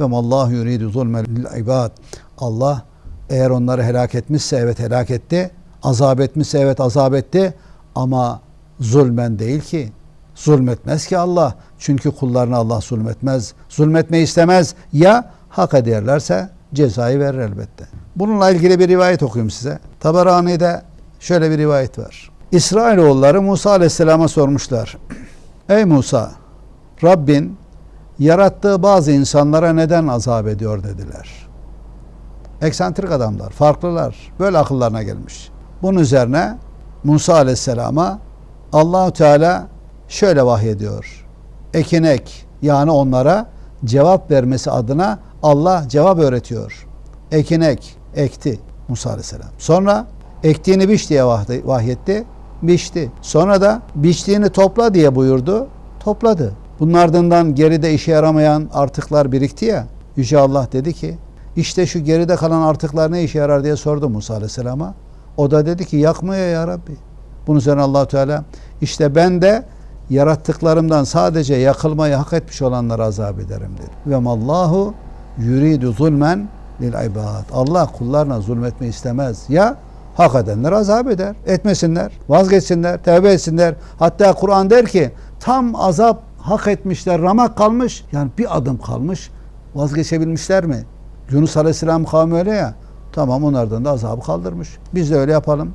Ve mallahu yuridu zulmen lil ibad. Allah eğer onları helak etmişse evet helak etti. Azap etmişse evet azap etti. Ama zulmen değil ki. Zulmetmez ki Allah. Çünkü kullarına Allah zulmetmez. Zulmetmeyi istemez. Ya hak ederlerse cezayı verir elbette. Bununla ilgili bir rivayet okuyayım size. Taberani'de şöyle bir rivayet var. İsrailoğulları Musa Aleyhisselam'a sormuşlar. Ey Musa, Rabbin yarattığı bazı insanlara neden azap ediyor dediler. Eksantrik adamlar, farklılar. Böyle akıllarına gelmiş. Bunun üzerine Musa Aleyhisselam'a Allahu Teala şöyle vahyediyor. Ekinek yani onlara cevap vermesi adına Allah cevap öğretiyor. Ekinek, ekti Musa Aleyhisselam. Sonra ektiğini biç diye vahyetti, biçti. Sonra da biçtiğini topla diye buyurdu, topladı. Bunun ardından geride işe yaramayan artıklar birikti ya. Yüce Allah dedi ki, işte şu geride kalan artıklar ne işe yarar diye sordu Musa Aleyhisselam'a. O da dedi ki yakmıyor ya Rabbi. Bunun üzerine allah Teala işte ben de yarattıklarımdan sadece yakılmayı hak etmiş olanlara azap ederim dedi. Ve mallahu yuridu zulmen lil ibad. Allah kullarına zulmetmeyi istemez. Ya hak edenler azap eder. Etmesinler, vazgeçsinler, tevbe etsinler. Hatta Kur'an der ki tam azap hak etmişler, ramak kalmış. Yani bir adım kalmış. Vazgeçebilmişler mi? Yunus Aleyhisselam kavmi öyle ya. Tamam onlardan da azabı kaldırmış. Biz de öyle yapalım.